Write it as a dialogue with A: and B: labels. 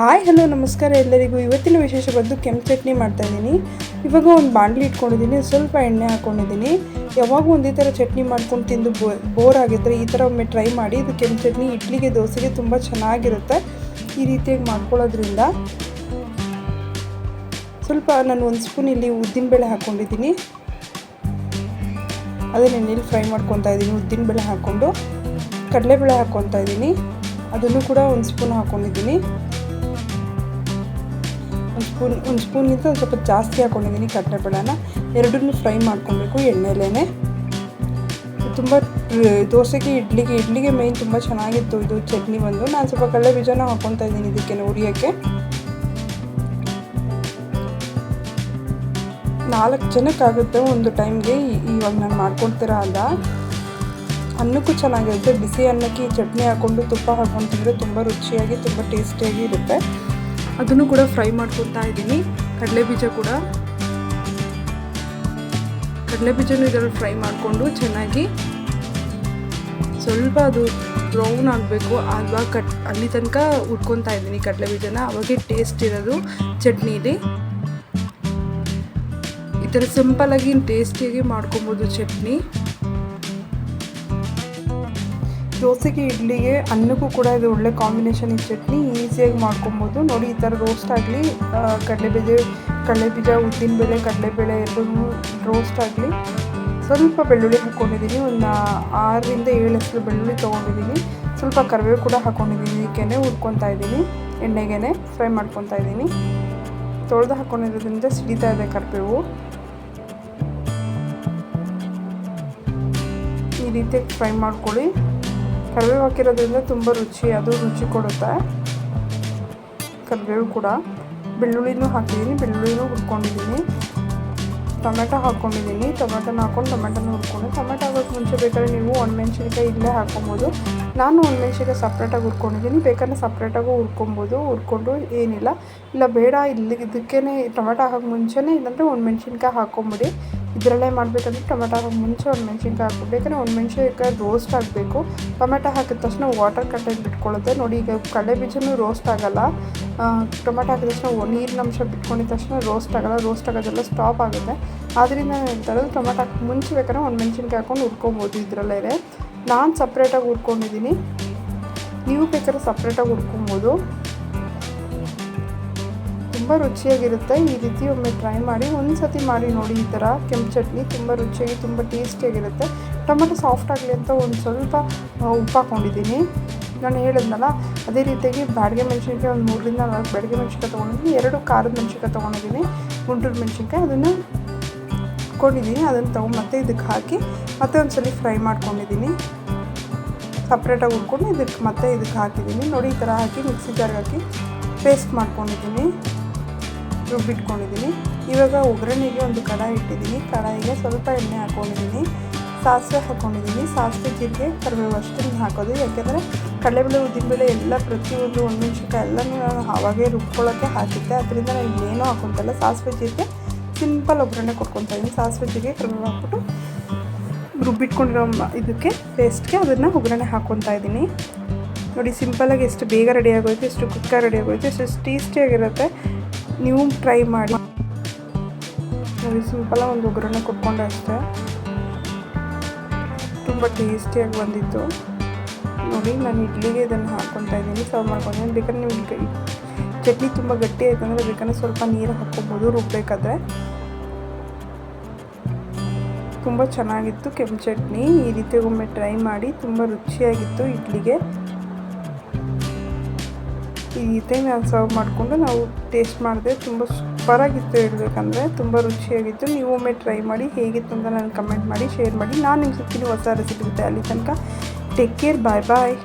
A: Hi, hello, ನಮಸ್ಕಾರ ಎಲ್ಲರಿಗೂ. ಇವತ್ತಿನ ವಿಶೇಷ ಬಂದು ಕೆಂಪು ಚಟ್ನಿ ಮಾಡ್ತಾ ಇದ್ದೀನಿ. ಇವಾಗ ಒಂದು ಬಾಣಲಿ ಇಟ್ಕೊಂಡಿದ್ದೀನಿ, ಸ್ವಲ್ಪ ಎಣ್ಣೆ ಹಾಕ್ಕೊಂಡಿದ್ದೀನಿ ಯಾವಾಗ ಒಂದೇ ಥರ ಚಟ್ನಿ ಮಾಡ್ಕೊಂಡು ತಿಂದು ಬೋರ್ ಆಗಿದ್ದರೆ ಈ ಥರ ಒಮ್ಮೆ ಟ್ರೈ ಮಾಡಿ. ಇದು ಕೆಂಪು ಚಟ್ನಿ, ಇಡ್ಲಿಗೆ, ದೋಸೆಗೆ ತುಂಬ ಚೆನ್ನಾಗಿರುತ್ತೆ ಈ ರೀತಿಯಾಗಿ ಮಾಡ್ಕೊಳ್ಳೋದ್ರಿಂದ. ಸ್ವಲ್ಪ ನಾನು ಒಂದು ಸ್ಪೂನ್ ಇಲ್ಲಿ ಉದ್ದಿನಬೇಳೆ ಹಾಕ್ಕೊಂಡಿದ್ದೀನಿ ಅದನ್ನ ಎಣ್ಣೆಲಿ ಫ್ರೈ ಮಾಡ್ಕೊತಾ ಇದ್ದೀನಿ, ಉದ್ದಿನಬೇಳೆ ಹಾಕ್ಕೊಂಡು. ಕಡಲೆಬೇಳೆ ಹಾಕ್ಕೊತಾ ಇದ್ದೀನಿ. ಅದನ್ನು ಕೂಡ ಒಂದು ಸ್ಪೂನ್ ಹಾಕ್ಕೊಂಡಿದ್ದೀನಿ ಸ್ಪೂನ್, ಒಂದು ಸ್ಪೂನ್ಗಿಂತ ಒಂದು ಸ್ವಲ್ಪ ಜಾಸ್ತಿ ಹಾಕ್ಕೊಂಡಿದ್ದೀನಿ ಕಡಲೆಬೇಳೆನ ಎರಡನ್ನೂ ಫ್ರೈ ಮಾಡ್ಕೊಬೇಕು ಎಣ್ಣೆಲೇ ತುಂಬ ದೋಸೆಗೆ ಇಡ್ಲಿಗೆ ಇಡ್ಲಿಗೆ ಮೇಯ್ನ್ ತುಂಬ ಚೆನ್ನಾಗಿತ್ತು ಇದು ಚಟ್ನಿ ಬಂದು ನಾನು ಸ್ವಲ್ಪ ಕಡಲೆ ಬೀಜನ ಹಾಕ್ಕೊತಾ ಇದ್ದೀನಿ ಇದಕ್ಕೆ ಉರಿಯೋಕ್ಕೆ. ನಾಲ್ಕು ಜನಕ್ಕಾಗುತ್ತೆ ಒಂದು ಟೈಮ್ಗೆ ಇವಾಗ ನಾನು ಮಾಡ್ಕೊಳ್ತೀರ ಅಲ್ಲ ಅನ್ನಕ್ಕೂ ಚೆನ್ನಾಗಿರುತ್ತೆ. ಬಿಸಿ ಅನ್ನಕ್ಕೆ ಚಟ್ನಿ ಹಾಕ್ಕೊಂಡು ತುಪ್ಪ ಹಾಕ್ಕೊಂಡು ತಿಂದರೆ ತುಂಬ ರುಚಿಯಾಗಿ, ತುಂಬ ಟೇಸ್ಟಿಯಾಗಿ ಇರುತ್ತೆ. ಅದನ್ನು ಕೂಡ ಫ್ರೈ ಮಾಡ್ಕೊತಾ ಇದ್ದೀನಿ. ಕಡಲೆ ಬೀಜ ಕೂಡ. ಕಡಲೆ ಬೀಜನೂ ಇದರಲ್ಲಿ ಫ್ರೈ ಮಾಡಿಕೊಂಡು ಚೆನ್ನಾಗಿ ಸ್ವಲ್ಪ ಅದು ಬ್ರೌನ್ ಆಗಬೇಕು. ಅಲ್ವಾ ಕಟ್ ಅಲ್ಲಿ ತನಕ ಉಟ್ಕೊತಾ ಇದ್ದೀನಿ ಕಡಲೆ ಬೀಜನ. ಅವಾಗೆ ಟೇಸ್ಟ್ ಇರೋದು ಚಟ್ನಿಲಿ. ಈ ಥರ ಸಿಂಪಲ್ಲಾಗಿ ಟೇಸ್ಟಿಯಾಗಿ ಮಾಡ್ಕೊಬೋದು ಚಟ್ನಿ. ದೋಸೆಗೆ, ಇಡ್ಲಿಗೆ, ಅನ್ನಕ್ಕೂ ಕೂಡ ಇದು ಒಳ್ಳೆ ಕಾಂಬಿನೇಷನ್ ಈ ಚಟ್ನಿ ಈಸಿಯಾಗಿ ಮಾಡ್ಕೊಬೋದು. ನೋಡಿ, ಈ ಥರ ರೋಸ್ಟ್ ಆಗಲಿ ಕಡಲೆಬೀಜ ಕಡಲೆಬೀಜ, ಉದ್ದಿನಬೇಳೆ, ಕಡಲೆಬೇಳೆ ಎರಡೂ ರೋಸ್ಟ್ ಆಗಲಿ. ಸ್ವಲ್ಪ ಬೆಳ್ಳುಳ್ಳಿ ಹಾಕ್ಕೊಂಡಿದ್ದೀನಿ. ಒಂದು ಆರರಿಂದ ಏಳು ಹೆಸರು ಬೆಳ್ಳುಳ್ಳಿ ತೊಗೊಂಡಿದ್ದೀನಿ. ಸ್ವಲ್ಪ ಕರಿಬೇವು ಕೂಡ ಹಾಕ್ಕೊಂಡಿದ್ದೀನಿ. ಇದಕ್ಕೆ ಹುರ್ಕೊತಾ ಇದ್ದೀನಿ. ಎಣ್ಣೆಗೆ ಫ್ರೈ ಮಾಡ್ಕೊತಾ ಇದ್ದೀನಿ. ತೊಳೆದು ಹಾಕ್ಕೊಂಡಿರೋದ್ರಿಂದ ಸಿಡಿತಾ ಇದೆ ಕರಿಬೇವು. ಈ ರೀತಿಯಾಗಿ ಫ್ರೈ ಮಾಡ್ಕೊಳ್ಳಿ. ಕರಿಬೇವು ಹಾಕಿರೋದ್ರಿಂದ ತುಂಬ ರುಚಿ, ಅದು ರುಚಿ ಕೊಡುತ್ತೆ. ಕರಿಬೇವು ಕೂಡ. ಬೆಳ್ಳುಳ್ಳಿನೂ ಹಾಕಿದ್ದೀನಿ, ಬೆಳ್ಳುಳ್ಳಿನೂ ಹುರ್ಕೊಂಡಿದ್ದೀನಿ. ಟೊಮೆಟೊ ಹಾಕ್ಕೊಂಡಿದ್ದೀನಿ ಟೊಮೆಟೊನ ಹಾಕ್ಕೊಂಡು ಟೊಮೆಟೊನ ಹುರ್ಕೊಂಡು. ಟೊಮೆಟೊ ಹಾಕೋಕ್ಕೆ ಮುಂಚೆ ಬೇಕಾದ್ರೆ ನೀವು ಒಣಮೆಣ್ಸಿನ್ಕಾಯಿ ಇಲ್ಲೇ ಹಾಕ್ಕೊಬೋದು ನಾನು ಒಣಮೆಣ್ಸಿನ್ಕಾಯಿ ಸಪ್ರೇಟಾಗಿ ಹುರ್ಕೊಂಡಿದ್ದೀನಿ. ಬೇಕಾದ್ರೆ ಸಪ್ರೇಟಾಗೂ ಹುರ್ಕೊಬೋದು. ಹುರ್ಕೊಂಡು ಏನಿಲ್ಲ. ಇಲ್ಲ, ಬೇಡ ಇಲ್ಲಿ ಇದಕ್ಕೇ ಟೊಮೆಟೊ ಹಾಕೋಕ್ಕೆ ಮುಂಚೆನೇ ಇಲ್ಲಾಂದರೆ ಒಣಮೆಣ್ಸಿನ್ಕಾಯಿ ಹಾಕ್ಕೊಂಬಿಡಿ ಇದರಲ್ಲೇ ಮಾಡಬೇಕಂದ್ರೆ ಟೊಮೆಟೊ ಹಾಕೋ ಮುಂಚೆ ಒಂದು ಮೆಣಸಿನ್ಕಾಯಿ ಹಾಕ್ಬೇಕು ಯಾಕಂದರೆ ಒಂದು ಮೆಣಸಿನ್ಕಾಯಿ ರೋಸ್ಟ್ ಆಗಬೇಕು. ಟೊಮೆಟೊ ಹಾಕಿದ ತಕ್ಷಣ ವಾಟರ್ ಕಟ್ಟಾಗಿ ಬಿಟ್ಕೊಳ್ಳುತ್ತೆ. ನೋಡಿ, ಈಗ ಕಡಲೆ ಬೀಜನೂ ರೋಸ್ಟ್ ಆಗೋಲ್ಲ. ಟೊಮೆಟೊ ಹಾಕಿದ ತಕ್ಷಣ ನೀರಿನ ಅಂಶ ಬಿಟ್ಕೊಂಡಿದ ತಕ್ಷಣ ರೋಸ್ಟ್ ಆಗಲ್ಲ. ರೋಸ್ಟ್ ಆಗೋದೆಲ್ಲ ಸ್ಟಾಪ್ ಆಗುತ್ತೆ. ಆದ್ದರಿಂದ ಹೇಳ್ತಾರೆ ಟೊಮೆಟೊ ಹಾಕಿ ಮುಂಚೆ ಬೇಕಾದ್ರೆ ಒಂದು ಮೆಣಸಿನ್ಕಾಯಿ ಹಾಕ್ಕೊಂಡು ಹುರ್ಕೊಬೋದು ಇದರಲ್ಲೇ. ನಾನು ಸಪ್ರೇಟಾಗಿ ಹುರ್ಕೊಂಡಿದ್ದೀನಿ. ನೀವು ಬೇಕಾದ್ರೆ ಸಪ್ರೇಟಾಗಿ ಹುರ್ಕೊಬೋದು. ತುಂಬ ರುಚಿಯಾಗಿರುತ್ತೆ. ಈ ರೀತಿ ಒಮ್ಮೆ ಟ್ರೈ ಮಾಡಿ ಒಂದು ಸತಿ ಮಾಡಿ ನೋಡಿ ಈ ಥರ ಕೆಂಪು ಚಟ್ನಿ ತುಂಬ ರುಚಿಯಾಗಿ, ತುಂಬ ಟೇಸ್ಟಿಯಾಗಿರುತ್ತೆ. ಟೊಮೆಟೊ ಸಾಫ್ಟ್ ಆಗಲಿ ಅಂತ ಒಂದು ಸ್ವಲ್ಪ ಉಪ್ಪು ಹಾಕ್ಕೊಂಡಿದ್ದೀನಿ. ನಾನು ಹೇಳಿದ್ನಲ್ಲ, ಅದೇ ರೀತಿಯಾಗಿ ಬಾಡಿಗೆ ಮೆಣಸಿನ್ಕಾಯಿ ಒಂದು ಮೂರರಿಂದ ನಾಲ್ಕು ಬೆಳಗ್ಗೆ ಮೆಣಸಿನ್ಕಾಯಿ ತೊಗೊಂಡಿದ್ದೀನಿ. ಎರಡು ಖಾರದ ಮೆಣಸಿನ್ಕಾಯಿ ತೊಗೊಂಡಿದ್ದೀನಿ. ಗುಂಟೂರು ಮೆಣಸಿನ್ಕಾಯಿ ಅದನ್ನು ಕೊಂಡಿದ್ದೀನಿ. ಅದನ್ನು ತೊಗೊಂಡು ಮತ್ತೆ ಇದಕ್ಕೆ ಹಾಕಿ, ಮತ್ತೆ ಒಂದು ಸಲ ಫ್ರೈ ಮಾಡ್ಕೊಂಡಿದ್ದೀನಿ. ಸಪ್ರೇಟಾಗಿ ಹುರ್ಕೊಂಡು ಇದಕ್ಕೆ ಮತ್ತೆ ಇದಕ್ಕೆ ಹಾಕಿದ್ದೀನಿ. ನೋಡಿ ಈ ಥರ ಹಾಕಿ, ಮಿಕ್ಸಿ ಜಾರ್ಗೆ ಹಾಕಿ ಪೇಸ್ಟ್ ಮಾಡ್ಕೊಂಡಿದ್ದೀನಿ. ರುಬ್ಬಿಟ್ಕೊಂಡಿದ್ದೀನಿ ಇವಾಗ ಒಗ್ಗರಣೆಗೆ ಒಂದು ಕಡಾಯಿ ಇಟ್ಟಿದ್ದೀನಿ. ಕಡಾಯಿಗೆ ಸ್ವಲ್ಪ ಎಣ್ಣೆ ಹಾಕ್ಕೊಂಡಿದ್ದೀನಿ ಸಾಸಿವೆ ಹಾಕ್ಕೊಂಡಿದ್ದೀನಿ ಸಾಸಿವೆ, ಜೀರಿಗೆ, ಕರಿಬೇವು ಅಷ್ಟನ್ನು ಹಾಕೋದು. ಯಾಕೆಂದರೆ ಕಡಲೆಬೇಳೆ, ಉದ್ದಿನಬೇಳೆ ಎಲ್ಲ ಪ್ರತಿಯೊಂದು ಒಣಮೆಣ್ಸಿನ್ಕಾಯಿ ಎಲ್ಲನೂ ನಾನು ಆವಾಗೇ ರುಬ್ಕೊಳ್ಳೋಕ್ಕೆ ಹಾಕಿದ್ದೆ. ಅದರಿಂದ ನಾನು ಇನ್ನೇನೂ ಹಾಕೊತಲ್ಲ ಸಾಸಿವೆ, ಜೀರಿಗೆ, ಸಿಂಪಲ್ ಒಗ್ಗರಣೆ ಕೊಟ್ಕೊತಾ ಇದ್ದೀನಿ. ಸಾಸಿವೆ, ಜೀರಿಗೆ, ಕರಿಬೇವು ಹಾಕ್ಬಿಟ್ಟು ರುಬ್ಬಿಟ್ಕೊಂಡಿರೋ ಇದಕ್ಕೆ ಪೇಸ್ಟ್ಗೆ ಅದನ್ನು ಒಗ್ಗರಣೆ ಹಾಕ್ಕೊತಾ ಇದ್ದೀನಿ. ನೋಡಿ ಸಿಂಪಲಾಗಿ ಎಷ್ಟು ಬೇಗ ರೆಡಿ ಆಗೋಯ್ತು, ಎಷ್ಟು ಕ್ವಿಕ್ಕಾಗಿ ರೆಡಿ ಆಗೋಯ್ತು, ಎಷ್ಟು ಟೇಸ್ಟಿಯಾಗಿರುತ್ತೆ ನೀವು ಟ್ರೈ ಮಾಡಿ. ನೋಡಿ ಸಿಂಪಲಾಗಿ ಒಂದು ಒಗ್ಗರಣೆ ಕೊಟ್ಕೊಂಡು ಅಷ್ಟೇ. ತುಂಬ ಟೇಸ್ಟಿಯಾಗಿ ಬಂದಿತ್ತು. ನೋಡಿ, ನಾನು ಇಡ್ಲಿಗೆ ಇದನ್ನು ಹಾಕ್ಕೊತಾ ಇದ್ದೀನಿ ಸರ್ವ್ ಮಾಡ್ಕೊಂಡಿದ್ದೀನಿ ಬೇಕಾದ್ರೆ ನೀವು ಕೈ ಚಟ್ನಿ ತುಂಬ ಗಟ್ಟಿ ಆಯ್ತು ಅಂದರೆ ಬೇಕಾದ್ರೆ ಸ್ವಲ್ಪ ನೀರು ಹಾಕ್ಕೊಬೋದು, ರುಬ್ಬೇಕಾದ್ರೆ. ತುಂಬ ಚೆನ್ನಾಗಿತ್ತು ಕೆಂಪು ಚಟ್ನಿ. ಈ ರೀತಿ ಒಮ್ಮೆ ಟ್ರೈ ಮಾಡಿ, ತುಂಬ ರುಚಿಯಾಗಿತ್ತು ಇಡ್ಲಿಗೆ. ಈ ನಾವು ಸರ್ವ್ ಮಾಡಿಕೊಂಡು ನಾವು ಟೇಸ್ಟ್ ಮಾಡಿದೆ ತುಂಬ ಸೂಪರಾಗಿತ್ತು ಹೇಳಬೇಕಂದ್ರೆ, ತುಂಬ ರುಚಿಯಾಗಿತ್ತು. ನೀವು ಒಮ್ಮೆ ಟ್ರೈ ಮಾಡಿ ಹೇಗಿತ್ತು ಅಂತ ನನಗೆ ಕಮೆಂಟ್ ಮಾಡಿ ಶೇರ್ ಮಾಡಿ. ನಾನು ನಿಮ್ಮ ಸಿಗ್ತೀನಿ ಹೊಸ ರೆಸಿಪಿ ಇರುತ್ತೆ ಅಲ್ಲಿ ತನಕ. ಟೇಕ್ ಕೇರ್ ಬಾಯ್ ಬಾಯ್